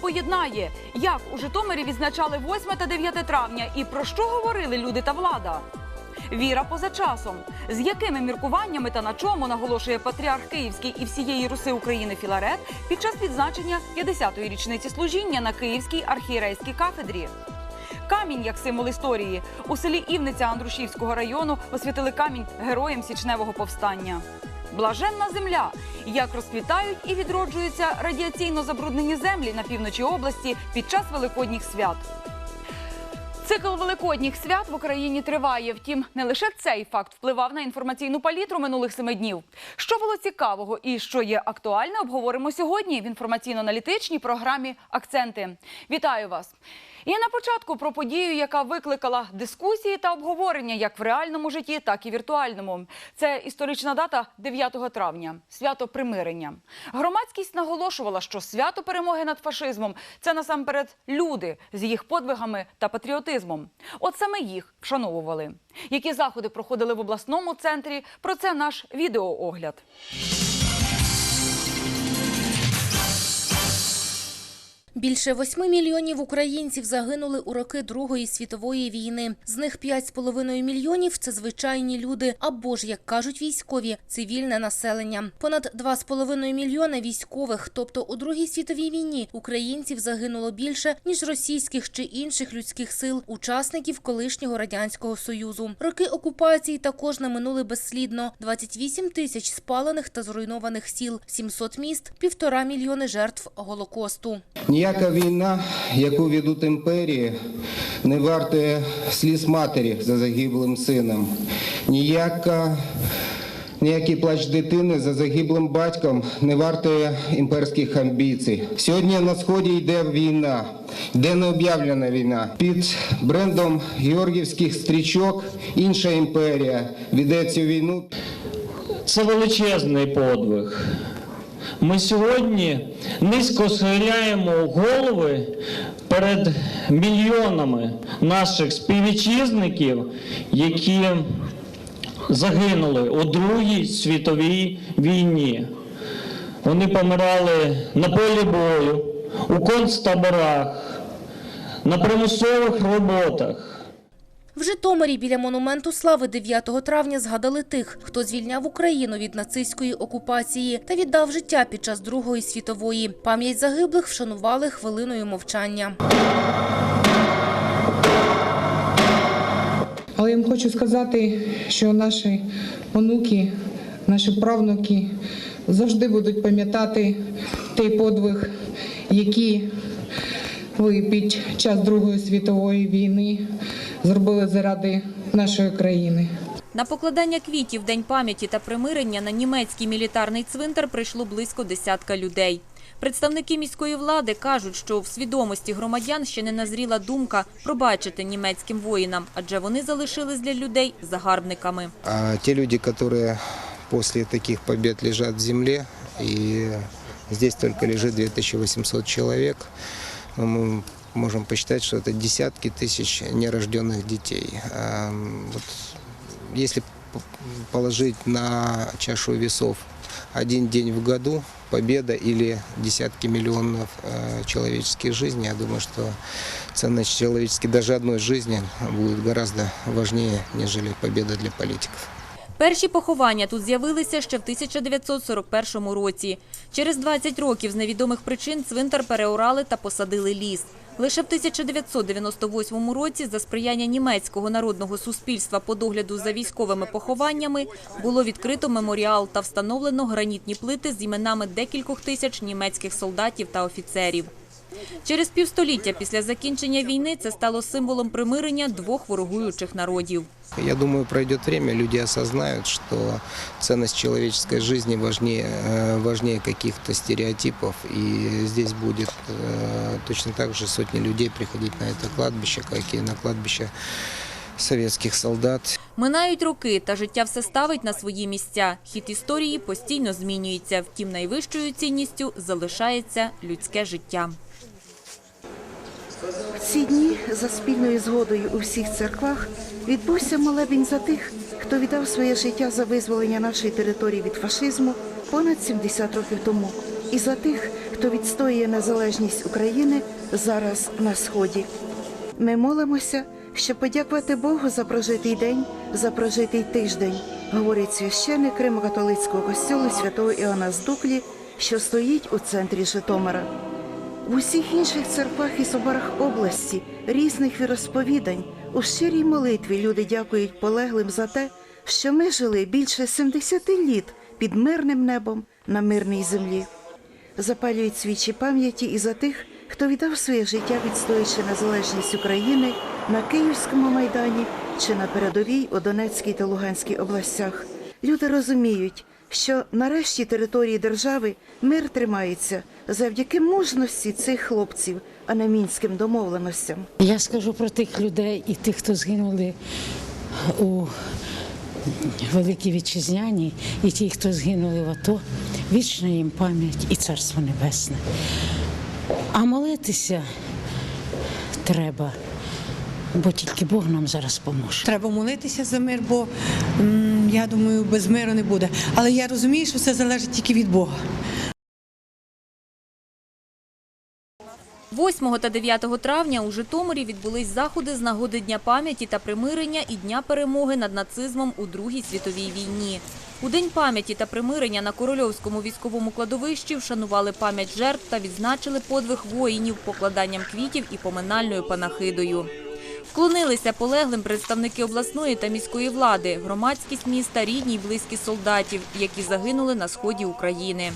поєднає? Як у Житомирі відзначали 8 та 9 травня? І про що говорили люди та влада? Віра поза часом. З якими міркуваннями та на чому наголошує патріарх Київський і всієї Руси України Філарет під час відзначення 50-ї річниці служіння на Київській архієрейській кафедрі? Камінь як символ історії у селі Івниця Андрушівського району освятили камінь героям січневого повстання. Блаженна земля, як розквітають і відроджуються радіаційно забруднені землі на півночі області під час великодніх свят. Цикл великодніх свят в Україні триває. Втім, не лише цей факт впливав на інформаційну палітру минулих семи днів. Що було цікавого і що є актуальне, обговоримо сьогодні в інформаційно-аналітичній програмі Акценти. Вітаю вас! І на початку про подію, яка викликала дискусії та обговорення як в реальному житті, так і віртуальному. Це історична дата 9 травня, свято примирення. Громадськість наголошувала, що свято перемоги над фашизмом це насамперед люди з їх подвигами та патріотизмом. От саме їх вшановували. Які заходи проходили в обласному центрі? Про це наш відеоогляд. Більше восьми мільйонів українців загинули у роки Другої світової війни. З них 5,5 мільйонів – це звичайні люди, або ж, як кажуть військові, цивільне населення. Понад 2,5 мільйони військових, тобто у Другій світовій війні українців загинуло більше, ніж російських чи інших людських сил, учасників колишнього Радянського Союзу. Роки окупації також не минули безслідно. 28 тисяч спалених та зруйнованих сіл, 700 міст, півтора мільйони жертв Голокосту. Ніяка війна, яку ведуть імперії, не вартує сліз матері за загиблим сином. Ніяка, ніякий плач дитини за загиблим батьком не вартує імперських амбіцій. Сьогодні на сході йде війна, йде необ'явлена війна. Під брендом георгівських стрічок інша імперія веде цю війну. Це величезний подвиг. Ми сьогодні низько схиляємо голови перед мільйонами наших співвітчизників, які загинули у Другій світовій війні. Вони помирали на полі бою, у концтаборах, на примусових роботах. В Житомирі біля монументу слави 9 травня згадали тих, хто звільняв Україну від нацистської окупації та віддав життя під час Другої світової. Пам'ять загиблих вшанували хвилиною мовчання. Але я вам хочу сказати, що наші онуки, наші правнуки завжди будуть пам'ятати той подвиг, який ви під час Другої світової війни зробили заради нашої країни. На покладання квітів День пам'яті та примирення на німецький мілітарний цвинтар прийшло близько десятка людей. Представники міської влади кажуть, що в свідомості громадян ще не назріла думка пробачити німецьким воїнам, адже вони залишились для людей загарбниками. А те люди, которые после таких побед лежат в земле, и здесь только лежит 2800 человек, ну, мы можем посчитать, что это десятки тысяч нерожденных детей. А, Вот если положить на чашу весов один день в году, победа или десятки миллионов э, человеческих жизней, я думаю, что ценность человеческой даже одной жизни будет гораздо важнее, нежели победа для политиков. Перші поховання тут з'явилися ще в 1941 році. Через 20 років з невідомих причин цвинтар переорали та посадили ліс. Лише в 1998 році за сприяння німецького народного суспільства по догляду за військовими похованнями було відкрито меморіал та встановлено гранітні плити з іменами декількох тисяч німецьких солдатів та офіцерів. Через півстоліття після закінчення війни це стало символом примирення двох ворогуючих народів. Я думаю, пройдет время, люди осознают, что ценность человеческой жизни важнее, э, важнее каких-то стереотипов. И здесь будет э, точно так же сотни людей приходить на это кладбище, как и на кладбище советских солдат. Минають роки, та життя все ставить на свої місця. Хід історії постійно змінюється. Втім, найвищою цінністю залишається людське життя. В ці дні за спільною згодою у всіх церквах відбувся молебень за тих, хто віддав своє життя за визволення нашої території від фашизму понад 70 років тому, і за тих, хто відстоює незалежність України зараз на сході. Ми молимося, щоб подякувати Богу за прожитий день, за прожитий тиждень, говорить священник Римо-католицького костюлу святого Іоанна з Дуклі, що стоїть у центрі Житомира. В усіх інших церквах і соборах області різних віросповідань у щирій молитві люди дякують полеглим за те, що ми жили більше 70 літ під мирним небом на мирній землі. Запалюють свічі пам'яті і за тих, хто віддав своє життя, відстоюючи незалежність України на Київському майдані чи на передовій у Донецькій та Луганській областях. Люди розуміють, що нарешті території держави мир тримається завдяки мужності цих хлопців, а не мінським домовленостям. Я скажу про тих людей і тих, хто згинули у Великій Вітчизняній, і ті, хто згинули в АТО, вічна їм пам'ять і царство небесне. А молитися треба, бо тільки Бог нам зараз поможе. Треба молитися за мир, бо я думаю, без миру не буде. Але я розумію, що це залежить тільки від Бога. 8 та 9 травня у Житомирі відбулись заходи з нагоди Дня пам'яті та примирення і Дня перемоги над нацизмом у Другій світовій війні. У День пам'яті та примирення на Корольовському військовому кладовищі вшанували пам'ять жертв та відзначили подвиг воїнів покладанням квітів і поминальною панахидою. Вклонилися полеглим представники обласної та міської влади, громадськість міста, рідні й близькі солдатів, які загинули на сході України.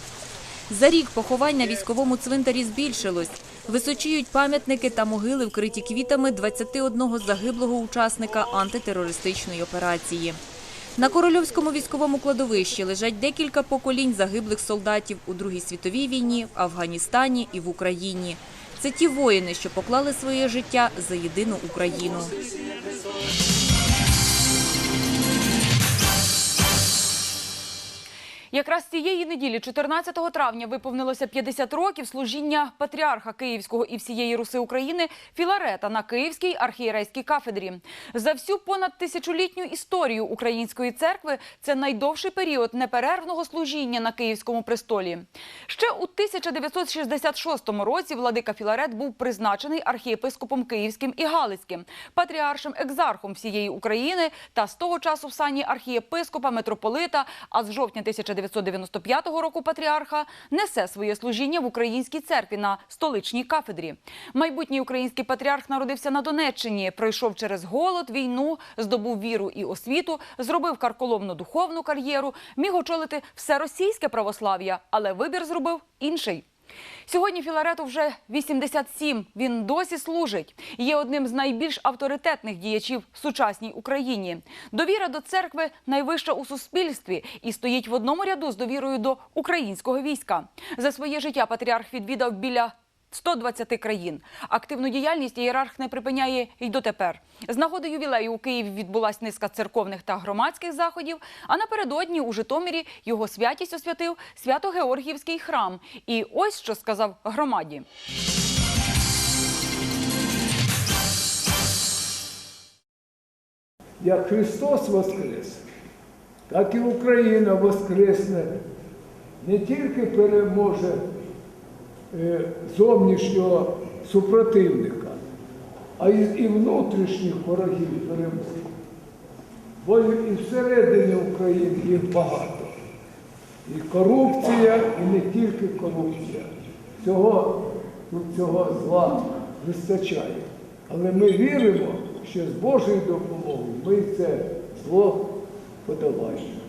За рік поховань на військовому цвинтарі збільшилось. Височіють пам'ятники та могили, вкриті квітами 21 загиблого учасника антитерористичної операції. На Корольовському військовому кладовищі лежать декілька поколінь загиблих солдатів у Другій світовій війні, в Афганістані і в Україні. Це ті воїни, що поклали своє життя за єдину Україну. Якраз цієї неділі, 14 травня, виповнилося 50 років служіння патріарха Київського і всієї Руси України Філарета на Київській архієрейській кафедрі. За всю понад тисячолітню історію української церкви це найдовший період неперервного служіння на Київському престолі. Ще у 1966 році владика Філарет був призначений архієпископом Київським і Галицьким, патріаршим екзархом всієї України та з того часу в сані архієпископа, митрополита, а з жовтня 1995 року патріарха несе своє служіння в українській церкві на столичній кафедрі. Майбутній український патріарх народився на Донеччині, пройшов через голод, війну, здобув віру і освіту, зробив карколомну духовну кар'єру, міг очолити все російське православ'я, але вибір зробив інший. Сьогодні Філарету вже 87. Він досі служить. Є одним з найбільш авторитетних діячів в сучасній Україні. Довіра до церкви найвища у суспільстві і стоїть в одному ряду з довірою до українського війська. За своє життя патріарх відвідав біля 120 країн. Активну діяльність ієрарх не припиняє й дотепер. З нагоди ювілею у Києві відбулась низка церковних та громадських заходів. А напередодні у Житомирі його святість освятив Свято-Георгіївський храм. І ось що сказав громаді. Як Христос Воскрес, так і Україна Воскресне, не тільки переможе зовнішнього супротивника, а і внутрішніх ворогів переможе. Бо і всередині України їх багато. І корупція, і не тільки корупція. Цього, цього зла вистачає. Але ми віримо, що з Божою допомогою ми це зло подолаємо.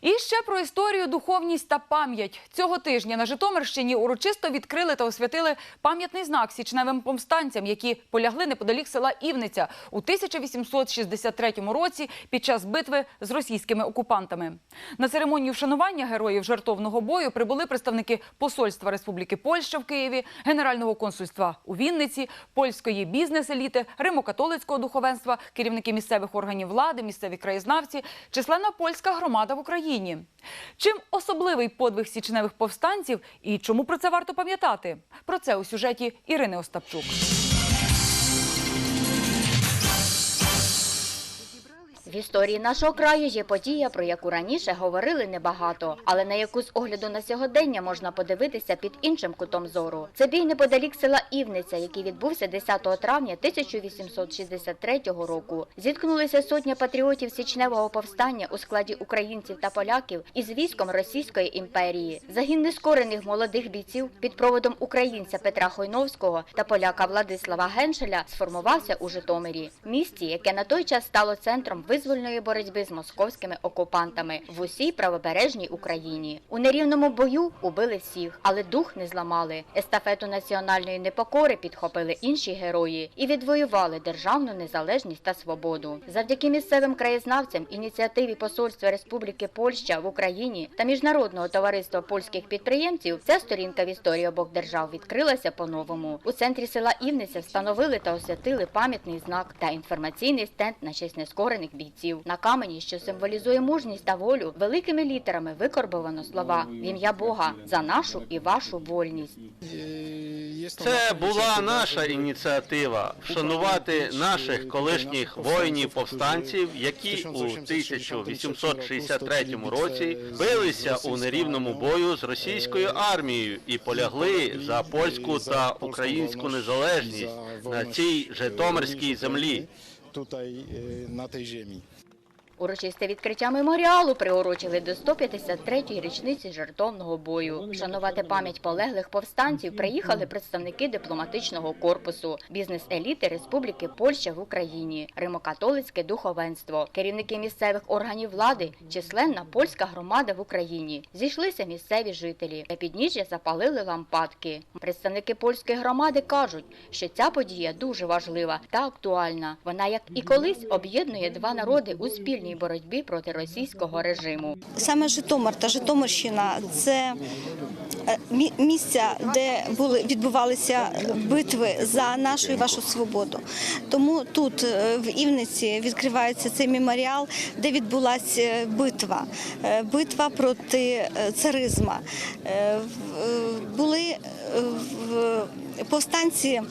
І ще про історію, духовність та пам'ять. Цього тижня на Житомирщині урочисто відкрили та освятили пам'ятний знак січневим повстанцям, які полягли неподалік села Івниця у 1863 році під час битви з російськими окупантами. На церемонію вшанування героїв жартовного бою прибули представники Посольства Республіки Польща в Києві, Генерального консульства у Вінниці, польської бізнес-еліти, Римо-католицького духовенства, керівники місцевих органів влади, місцеві краєзнавці, численна польська громада в Україні. Чим особливий подвиг січневих повстанців і чому про це варто пам'ятати? Про це у сюжеті Ірини Остапчук. В історії нашого краю є подія, про яку раніше говорили небагато, але на яку з огляду на сьогодення можна подивитися під іншим кутом зору. Це бій неподалік села Івниця, який відбувся 10 травня 1863 року. Зіткнулися сотня патріотів січневого повстання у складі українців та поляків із військом Російської імперії. Загін нескорених молодих бійців під проводом українця Петра Хойновського та поляка Владислава Геншеля сформувався у Житомирі, місті, яке на той час стало центром визвольної боротьби з московськими окупантами в усій правобережній Україні. У нерівному бою убили всіх, але дух не зламали. Естафету національної непокори підхопили інші герої і відвоювали державну незалежність та свободу. Завдяки місцевим краєзнавцям, ініціативі Посольства Республіки Польща в Україні та міжнародного товариства польських підприємців, ця сторінка в історії обох держав відкрилася по-новому. У центрі села Івниця встановили та освятили пам'ятний знак та інформаційний стенд на честь нескорених бійців. На камені, що символізує мужність та волю, великими літерами викорбовано слова в ім'я Бога за нашу і вашу вольність. Це була наша ініціатива вшанувати наших колишніх воїнів-повстанців, які у 1863 році билися у нерівному бою з російською армією і полягли за польську та українську незалежність на цій Житомирській землі. tutaj y, na tej ziemi. Урочисте відкриття меморіалу приурочили до 153-ї річниці жертовного бою. Вшанувати пам'ять полеглих повстанців приїхали представники дипломатичного корпусу, бізнес-еліти Республіки Польща в Україні, римокатолицьке духовенство, керівники місцевих органів влади, численна польська громада в Україні. Зійшлися місцеві жителі. На підніжжя запалили лампадки. Представники польської громади кажуть, що ця подія дуже важлива та актуальна. Вона, як і колись, об'єднує два народи у спільній боротьбі проти російського режиму. Саме Житомир та Житомирщина це е, місця, де були відбувалися битви за нашу і вашу свободу. Тому тут е, в Івниці відкривається цей меморіал, де відбулася битва, Е, битва проти е, царизма. Були в повстанці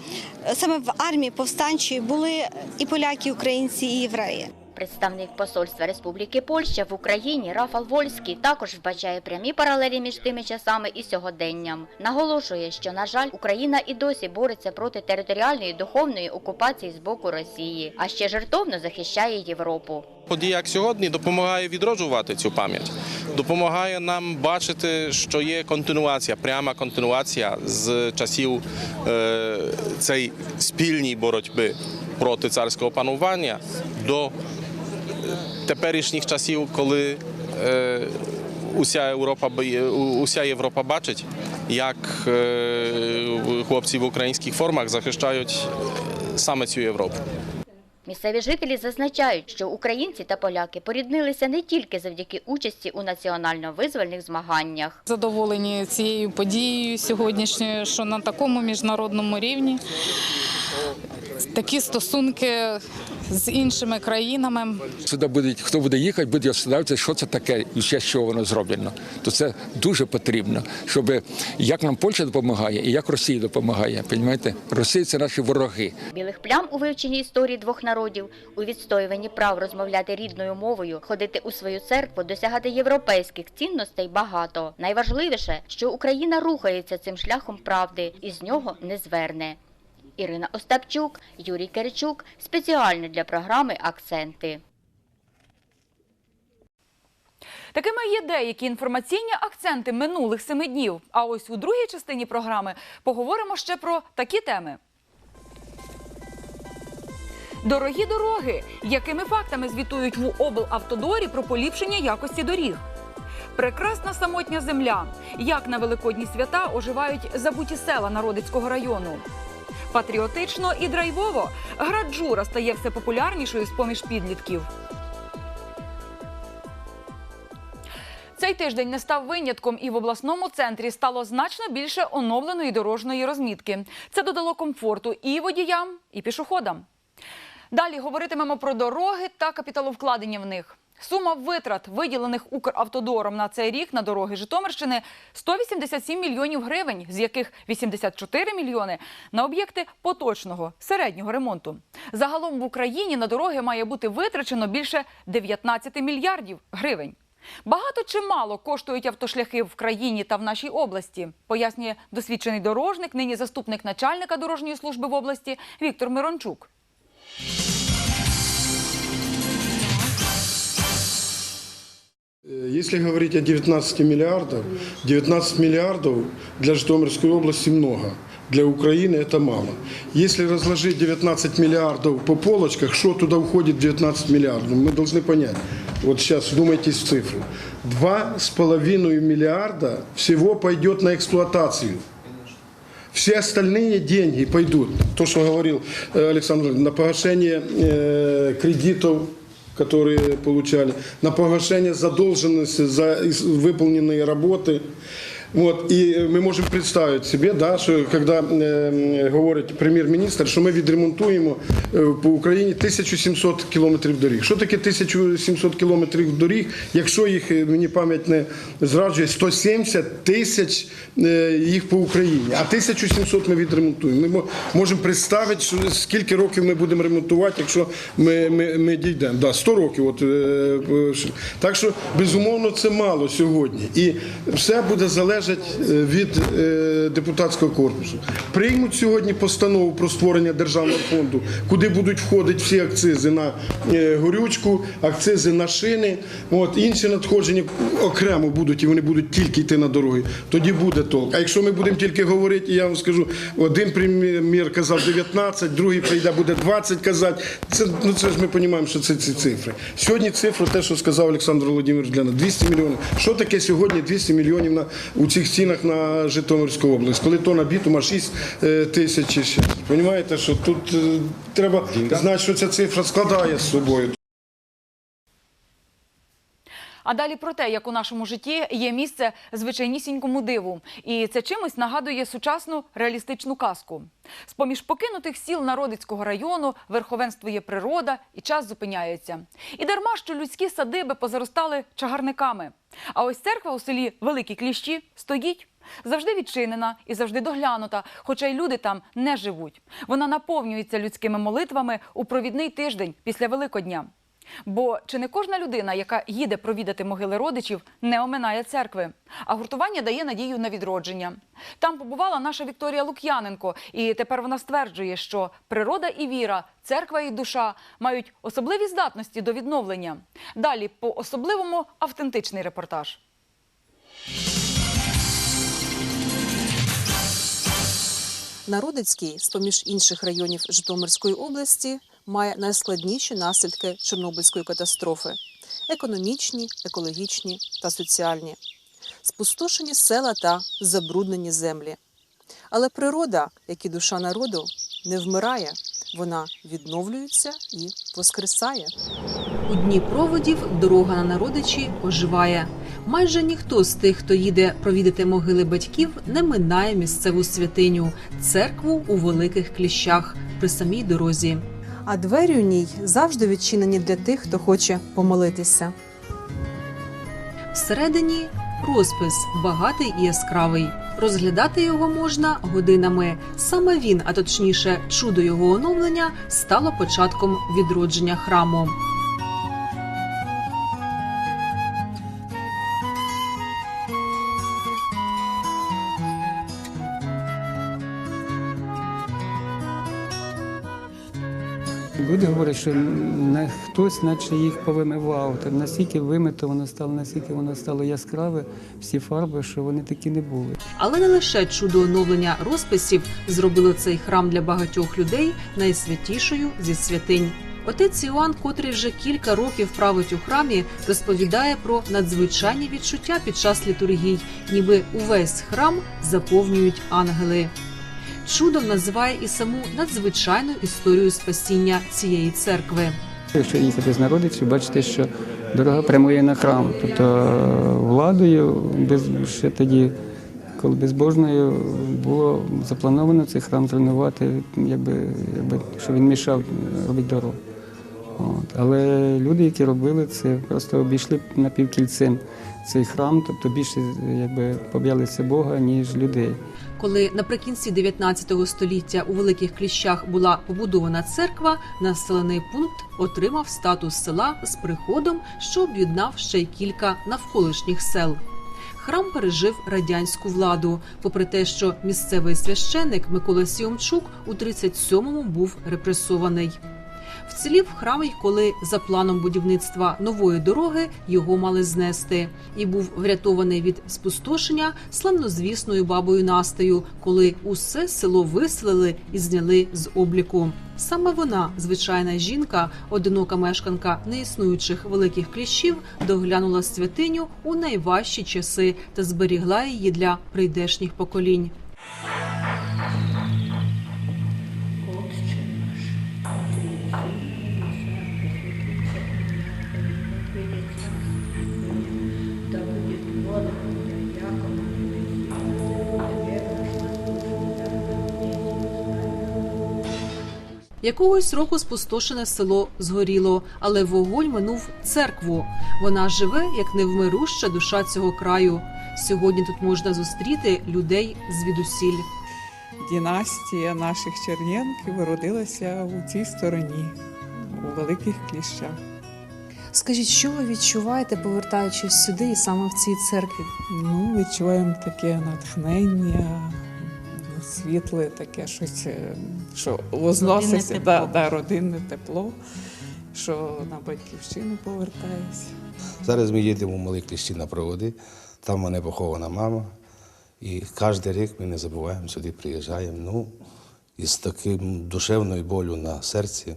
саме в армії повстанчої були і поляки, і українці, і євреї. Представник посольства Республіки Польща в Україні Рафал Вольський також вбачає прямі паралелі між тими часами і сьогоденням. Наголошує, що на жаль, Україна і досі бореться проти територіальної духовної окупації з боку Росії, а ще жертовно захищає Європу. Подія як сьогодні допомагає відроджувати цю пам'ять, допомагає нам бачити, що є континуація, пряма континуація з часів е, цієї спільній боротьби проти царського панування до теперішніх часів, коли е, уся Європа бі- уся Європа бачить, як е, хлопці в українських формах захищають е, саме цю Європу. Місцеві жителі зазначають, що українці та поляки поріднилися не тільки завдяки участі у національно-визвольних змаганнях. Задоволені цією подією сьогоднішньою, що на такому міжнародному рівні такі стосунки з іншими країнами. Сюди буде, хто буде їхати, буде розповідати, що це таке і ще що воно зроблено. То це дуже потрібно, щоб як нам Польща допомагає і як Росія допомагає. Понімаєте? Росія це наші вороги. Білих плям у вивченні історії двох народів, у відстоюванні прав розмовляти рідною мовою, ходити у свою церкву, досягати європейських цінностей багато. Найважливіше, що Україна рухається цим шляхом правди і з нього не зверне. Ірина Остапчук, Юрій Киричук спеціально для програми Акценти. Такими є деякі інформаційні акценти минулих семи днів. А ось у другій частині програми поговоримо ще про такі теми. Дорогі дороги. Якими фактами звітують в облавтодорі про поліпшення якості доріг? Прекрасна самотня земля. Як на великодні свята оживають забуті села Народицького району. Патріотично і драйвово гра Джура стає все популярнішою з поміж підлітків. Цей тиждень не став винятком, і в обласному центрі стало значно більше оновленої дорожньої розмітки. Це додало комфорту і водіям, і пішоходам. Далі говоритимемо про дороги та капіталовкладення в них. Сума витрат, виділених Укравтодором на цей рік на дороги Житомирщини – 187 мільйонів гривень, з яких 84 мільйони на об'єкти поточного середнього ремонту. Загалом в Україні на дороги має бути витрачено більше 19 мільярдів гривень. Багато чи мало коштують автошляхи в країні та в нашій області, пояснює досвідчений дорожник, нині заступник начальника дорожньої служби в області Віктор Мирончук. Если говорить о 19 миллиардах, 19 миллиардов для Житомирской области много. Для Украины это мало. Если разложить 19 миллиардов по полочках, что туда входит 19 миллиардов, мы должны понять. Вот сейчас вдумайтесь в цифру. 2,5 миллиарда всего пойдет на эксплуатацию. Все остальные деньги пойдут, то, что говорил э, Александр, на погашение э, кредитов, которые получали, на погашение задолженности за ис- выполненные работы. Вот, і ми можемо представити собі, да, що коли е, говорить прем'єр-міністр, що ми відремонтуємо е, по Україні 1700 кілометрів доріг. Що таке 1700 кілометрів доріг, якщо їх, е, мені пам'ять не зраджує, 170 тисяч їх по Україні, а 1700 ми відремонтуємо. Ми можемо представити, що скільки років ми будемо ремонтувати, якщо ми, ми, ми дійдемо. Да, 100 років. От, так що, безумовно, це мало сьогодні. І все буде залежати е, від е, депутатського корпусу. Приймуть сьогодні постанову про створення державного фонду, куди будуть входити всі акцизи на е, горючку, акцизи на шини. От, інші надходження окремо будуть, і вони будуть тільки йти на дороги. Тоді буде толк. А якщо ми будемо тільки говорити, я вам скажу, один прем'єр казав 19, другий прийде, буде 20 казати. Це, ну, це ж ми розуміємо, що це ці цифри. Сьогодні цифра, те, що сказав Олександр Володимирович Гляна, 200 мільйонів. Що таке сьогодні 200 мільйонів на, у цих цінах на Житомирську область? Коли тонна бітума 6 е, тисяч. Розумієте, що тут е, треба знати, що ця цифра складає з собою. А далі про те, як у нашому житті є місце звичайнісінькому диву, і це чимось нагадує сучасну реалістичну казку. З поміж покинутих сіл Народицького району верховенствує природа, і час зупиняється. І дарма, що людські садиби позаростали чагарниками. А ось церква у селі Великі Кліщі стоїть. Завжди відчинена і завжди доглянута, хоча й люди там не живуть. Вона наповнюється людськими молитвами у провідний тиждень після Великодня. Бо чи не кожна людина, яка їде провідати могили родичів, не оминає церкви? А гуртування дає надію на відродження. Там побувала наша Вікторія Лук'яненко, і тепер вона стверджує, що природа і віра, церква і душа мають особливі здатності до відновлення. Далі по особливому автентичний репортаж. Народицький, з-поміж інших районів Житомирської області, має найскладніші наслідки Чорнобильської катастрофи: економічні, екологічні та соціальні, спустошені села та забруднені землі. Але природа, як і душа народу, не вмирає, вона відновлюється і воскресає. У дні проводів дорога на народичі оживає. Майже ніхто з тих, хто їде провідати могили батьків, не минає місцеву святиню церкву у великих кліщах при самій дорозі. А двері у ній завжди відчинені для тих, хто хоче помолитися. Всередині розпис багатий і яскравий. Розглядати його можна годинами. Саме він, а точніше, чудо його оновлення, стало початком відродження храму. Люди говорять, що не хтось, наче їх повимивав. Так настільки вимито воно стало, настільки воно стало яскраве, всі фарби, що вони такі не були. Але не лише чудо оновлення розписів зробило цей храм для багатьох людей найсвятішою зі святинь. Отець Іоанн, котрий вже кілька років править у храмі, розповідає про надзвичайні відчуття під час літургій, ніби увесь храм заповнюють ангели. Чудом називає і саму надзвичайну історію спасіння цієї церкви. Якщо їхати з народицю, бачите, що дорога прямує на храм. Тобто е, владою без ще тоді, коли безбожною було заплановано цей храм зруйнувати, якби, якби що він мішав робити дорогу. От. Але люди, які робили це, просто обійшли напівкільцем цей храм, тобто більше якби побоялися Бога, ніж людей. Коли наприкінці 19 століття у Великих Кліщах була побудована церква, населений пункт отримав статус села з приходом, що об'єднав ще й кілька навколишніх сел. Храм пережив радянську владу, попри те, що місцевий священник Микола Сіомчук у 37-му був репресований. Вцілів храм, й коли за планом будівництва нової дороги його мали знести, і був врятований від спустошення славнозвісною бабою Настею, коли усе село виселили і зняли з обліку. Саме вона, звичайна жінка, одинока мешканка неіснуючих великих кліщів, доглянула святиню у найважчі часи та зберігла її для прийдешніх поколінь. Якогось року спустошене село згоріло, але вогонь минув церкву. Вона живе як невмируща душа цього краю. Сьогодні тут можна зустріти людей звідусіль. Дінастія наших Черненків родилася у цій стороні, у великих кліщах. Скажіть, що ви відчуваєте, повертаючись сюди і саме в цій церкві? Ну, відчуваємо таке натхнення, світле, таке щось, е, що возноситься, тепло. да, да, родинне тепло, що на батьківщину повертаюся. Зараз ми їдемо в Малі Кліщі на проводи, там мене похована мама. І кожен рік ми не забуваємо сюди, приїжджаємо. Ну, із таким душевною болю на серці.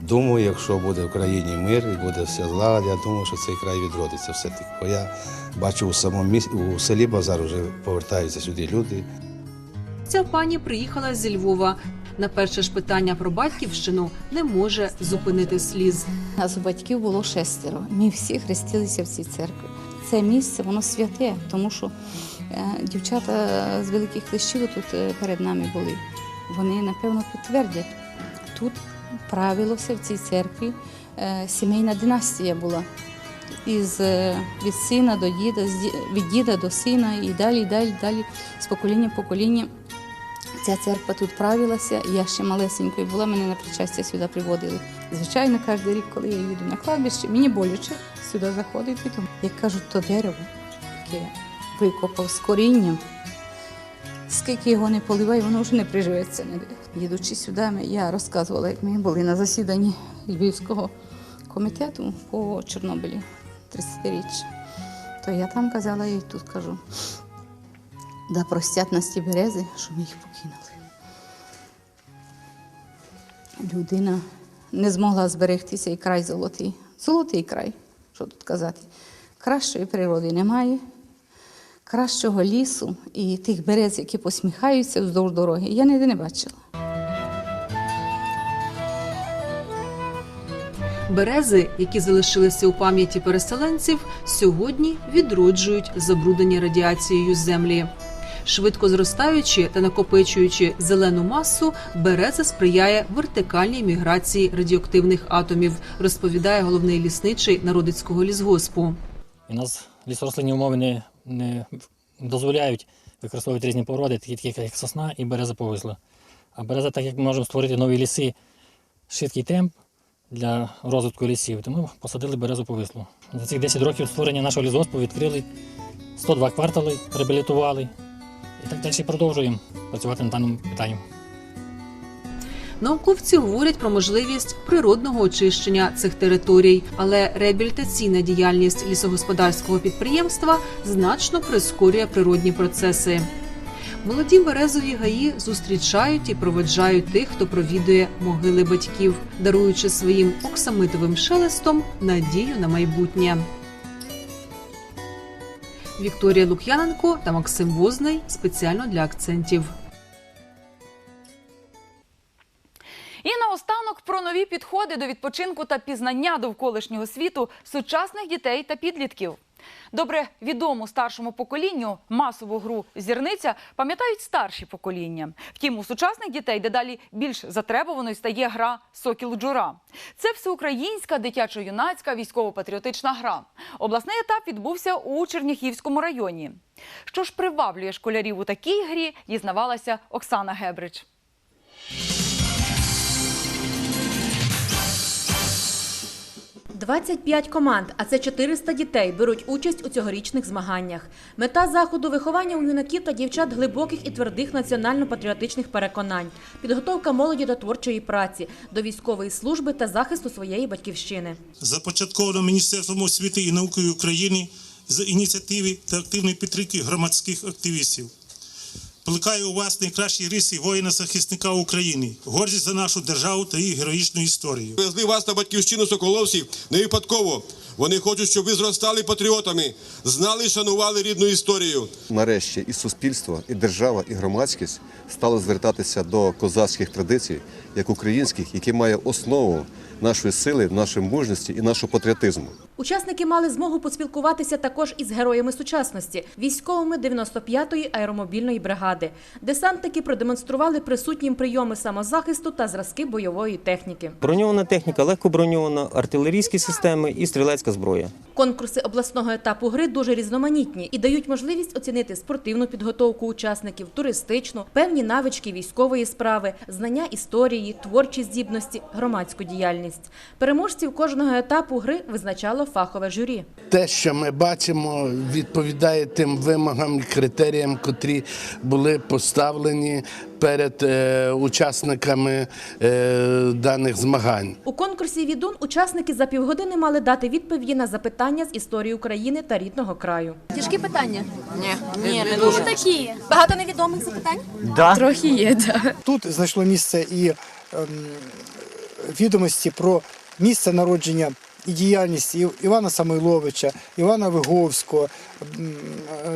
Думаю, якщо буде в країні мир і буде вся злагода, я думаю, що цей край відродиться все-таки. Бо я бачу у самому місті, у селі Базар вже повертаються сюди люди. Ця пані приїхала зі Львова. На перше ж питання про батьківщину не може зупинити сліз. Нас у батьків було шестеро. Ми всі хрестилися в цій церкві. Це місце воно святе, тому що дівчата з великих клещів тут е, перед нами були. Вони напевно підтвердять. Тут правилося в цій церкві е, сімейна династія була. Із е, від сина до діда, від діда до сина і далі, і далі, далі, з покоління в покоління. Ця церква тут правилася, я ще малесенькою була, мене на причастя сюди приводили. Звичайно, кожен рік, коли я їду на кладбище, мені боляче сюди заходити. Як кажуть, то дерево, яке викопав з корінням. Скільки його не поливай, воно вже не приживеться. Їдучи сюди, я розказувала, як ми були на засіданні Львівського комітету по Чорнобилі 30-річчя. То я там казала, і тут кажу. Да простять нас ті берези, що ми їх покинули. Людина не змогла зберегтися і край золотий. Золотий край, що тут казати. Кращої природи немає, кращого лісу і тих берез, які посміхаються вздовж дороги, я ніде не бачила. Берези, які залишилися у пам'яті переселенців, сьогодні відроджують забруднені радіацією землі. Швидко зростаючи та накопичуючи зелену масу, береза сприяє вертикальній міграції радіоактивних атомів, розповідає головний лісничий народицького лісгоспу. У нас лісорослинні умови не, не дозволяють використовувати різні породи, такі, як сосна і береза повисла. А береза, так як ми можемо створити нові ліси, швидкий темп для розвитку лісів, тому посадили березу повислу. За цих 10 років створення нашого лісгоспу відкрили 102 квартали, реабілітували. І так далі продовжуємо працювати над даним питанням. Науковці говорять про можливість природного очищення цих територій, але реабілітаційна діяльність лісогосподарського підприємства значно прискорює природні процеси. Молоді березові гаї зустрічають і проведжають тих, хто провідує могили батьків, даруючи своїм оксамитовим шелестом надію на майбутнє. Вікторія Лук'яненко та Максим Возний спеціально для акцентів. Про нові підходи до відпочинку та пізнання довколишнього світу сучасних дітей та підлітків. Добре відому старшому поколінню масову гру зірниця пам'ятають старші покоління. Втім, у сучасних дітей дедалі більш затребуваною стає гра Сокіл Джура. Це всеукраїнська дитячо-юнацька військово-патріотична гра. Обласний етап відбувся у Черніхівському районі. Що ж приваблює школярів у такій грі, дізнавалася Оксана Гебрич. – 25 команд, а це 400 дітей, беруть участь у цьогорічних змаганнях. Мета заходу – виховання у юнаків та дівчат глибоких і твердих національно-патріотичних переконань, підготовка молоді до творчої праці, до військової служби та захисту своєї батьківщини. започатковано Міністерством освіти і науки України з ініціативи та активної підтримки громадських активістів. Плекаю у вас найкращі риси воїна-захисника України, гордість за нашу державу та її героїчну історію. Везли вас на батьківщину соколовців не випадково. Вони хочуть, щоб ви зростали патріотами, знали і шанували рідну історію. Нарешті і суспільство, і держава, і громадськість стали звертатися до козацьких традицій, як українських, які має основу нашої сили, нашої мужності і нашого патріотизму. Учасники мали змогу поспілкуватися також із героями сучасності, військовими 95-ї аеромобільної бригади. Десантники продемонстрували присутнім прийоми самозахисту та зразки бойової техніки. Броньована техніка, легкоброньована, артилерійські системи і стрілецька зброя. Конкурси обласного етапу гри дуже різноманітні і дають можливість оцінити спортивну підготовку учасників, туристичну, певні навички військової справи, знання історії, творчі здібності, громадську діяльність. Переможців кожного етапу гри визначало фахове журі. Те, що ми бачимо, відповідає тим вимогам і критеріям, котрі були поставлені перед е, учасниками е, даних змагань. У конкурсі «Відун» учасники за півгодини мали дати відповіді на запитання з історії України та рідного краю. Тяжкі питання? Ні, Ні, не дуже. такі. Багато невідомих запитань? Да. Трохи є, так. Тут знайшло місце і ем, відомості про місце народження і діяльність Івана Самойловича, Івана Виговського, е,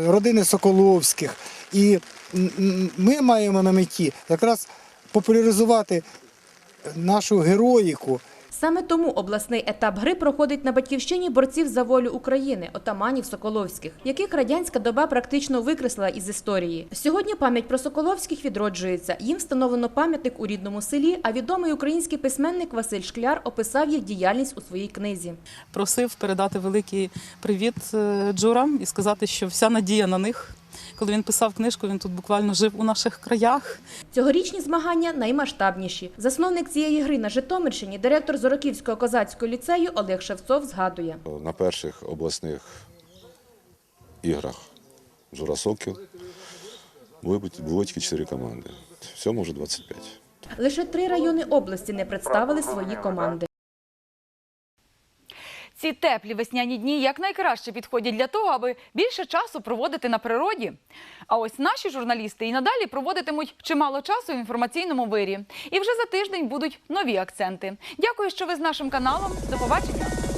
родини Соколовських. І ми маємо на меті якраз популяризувати нашу героїку. Саме тому обласний етап гри проходить на батьківщині борців за волю України, отаманів Соколовських, яких радянська доба практично викреслила із історії. Сьогодні пам'ять про Соколовських відроджується. Їм встановлено пам'ятник у рідному селі. А відомий український письменник Василь Шкляр описав їх діяльність у своїй книзі. Просив передати великий привіт е, Джурам і сказати, що вся надія на них. Коли він писав книжку, він тут буквально жив у наших краях. Цьогорічні змагання наймасштабніші. Засновник цієї гри на Житомирщині, директор Зороківського козацького ліцею Олег Шевцов згадує. На перших обласних іграх Журасоків були, були тільки 4 команди. Всьому вже 25. Лише три райони області не представили свої команди. Ці теплі весняні дні якнайкраще підходять для того, аби більше часу проводити на природі. А ось наші журналісти і надалі проводитимуть чимало часу в інформаційному вирі. І вже за тиждень будуть нові акценти. Дякую, що ви з нашим каналом. До побачення.